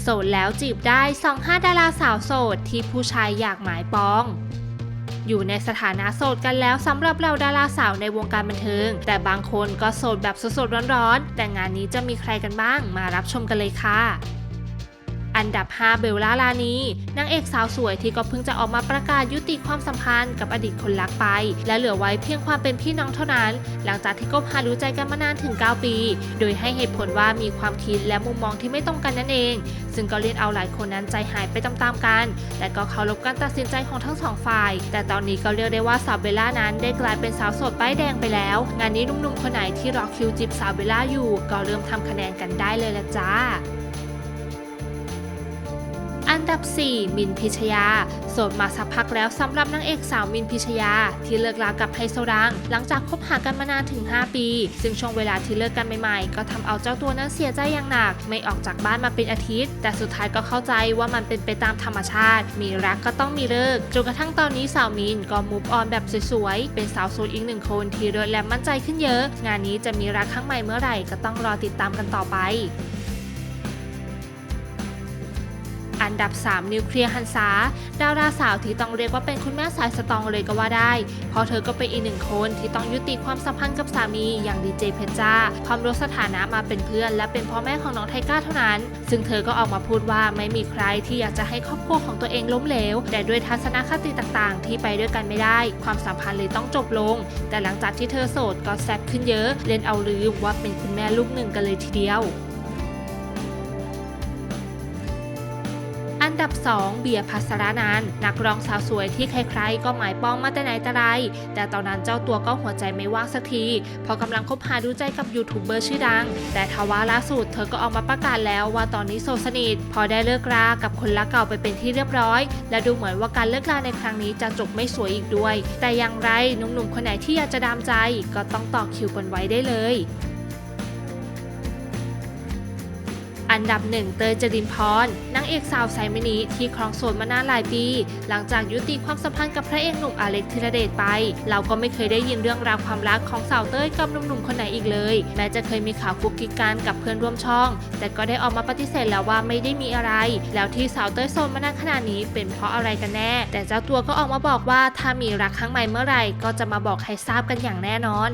โสดแล้วจีบได้สองห้าดาราสาวโสดที่ผู้ชายอยากหมายปอง อยู่ในสถานะโสดกันแล้วสำหรับเราดาราสาวในวงการบันเทิง แต่บางคนก็โสดแบบสดๆร้อนๆ แต่งานนี้จะมีใครกันบ้างมารับชมกันเลยค่ะ อันดับ 5 เบลล่าลานีนางเอกสาวสวยที่ก็เพิ่งจะออกมาประกาศยุติความสัมพันธ์กับอดีตคนรักไป และเหลือไว้เพียงความเป็นพี่น้องเท่านั้น หลังจากที่คบหารู้ใจกันมานานถึง 9 ปี โดยให้เหตุผลว่ามีความคิดและมุมมองที่ไม่ตรงกันนั่นเอง ซึ่งก็เล่นเอาหลายคนนั้นใจหายไปตามๆกัน แต่ก็เคารพการตัดสินใจของทั้งสองฝ่าย แต่ตอนนี้ก็เรียกได้ว่าสาวเบลล่านั้นได้กลายเป็นสาวโสดป้ายแดงไปแล้ว งานนี้หนุ่มๆคนไหนที่รอคิวจีบสาวเบลล่าอยู่ ก็เริ่มทำคะแนนกันได้เลยละจ้า อันดับ 4 มินพิชยา โสดมาสักพักแล้วสำหรับนางเอกสาวมินพิชยา ที่เลิกรากับไฮโซดัง หลังจากคบหากันมานานถึง 5 ปี ซึ่งช่วงเวลาที่เลิกกันใหม่ๆ ก็ทำเอาเจ้าตัวนั้นเสียใจอย่างหนัก ไม่ออกจากบ้านมาเป็นอาทิตย์ แต่สุดท้ายก็เข้าใจว่ามันเป็นไปตามธรรมชาติ มีรักก็ต้องมีเลิกจนกระทั่งตอนนี้สาวมินก็มูฟออนแบบสวยๆ เป็นสาวโสดอีกหนึ่งคนที่เริดและมั่นใจขึ้นเยอะ งานนี้จะมีรักครั้งใหม่เมื่อไหร่ก็ต้องรอติดตามกันต่อไป อันดับ 3 นิวเคลียร์ฮันซาดาราสาวที่ต้องเรียกว่าเป็นคุณแม่สายสตองเลยก็ว่าได้ เพราะเธอก็เป็นอีกหนึ่งคนที่ต้องยุติความสัมพันธ์กับสามีอย่างดีเจเพชรจ้าพร้อมลดสถานะมาเป็นเพื่อน และเป็นพ่อแม่ของน้องไทก้าเท่านั้น ซึ่งเธอก็ออกมาพูดว่าไม่มีใครที่อยากจะให้ครอบครัวของตัวเองล้มเหลว แต่ด้วยทัศนคติต่างๆ ที่ไปด้วยกันไม่ได้ ความสัมพันธ์เลยต้องจบลง แต่หลังจากที่เธอโสดก็แซ่บขึ้นเยอะ เล่นเอาลืมว่าเป็นคุณแม่ลูกหนึ่งกันเลยทีเดียว ดับ 2 เบียร์พัสรานานนักร้องสาวสวยที่ใครๆ ก็หมายปองมาแต่ไหนแต่ไร แต่ตอนนั้นเจ้าตัวก็หัวใจไม่ว่างสักทีเพราะกำลังคบหาดูใจกับยูทูบเบอร์ชื่อดัง แต่ทว่าล่าสุดเธอก็ออกมาประกาศแล้วว่าตอนนี้โสดสนิท พอได้เลิกรากับคนรักเก่าไปเป็นที่เรียบร้อย และดูเหมือนว่าการเลิกราในครั้งนี้จะจบไม่สวยอีกด้วย แต่อย่างไรหนุ่มๆคนไหนที่อยากจะดามใจ ก็ต้องต่อคิวกันไว้ได้เลย อันดับหนึ่งเตยจรินพรนางเอกสาวไซมินิที่ครองโสดมานานหลายปี หลังจากยุติความสัมพันธ์กับพระเอกหนุ่มอเล็กธีรเดชไป เราก็ไม่เคยได้ยินเรื่องราวความรักของสาวเต้ยกับหนุ่มๆคนไหนอีกเลย แม้จะเคยมีข่าวกุ๊กกิ๊กกันกับเพื่อนร่วมช่อง แต่ก็ได้ออกมาปฏิเสธแล้วว่าไม่ได้มีอะไร แล้วที่สาวเต้ยโสดมานานขนาดนี้เป็นเพราะอะไรกันแน่ แต่เจ้าตัวก็ออกมาบอกว่าถ้ามีรักครั้งใหม่เมื่อไหร่ก็จะมาบอกให้ทราบกันอย่างแน่นอน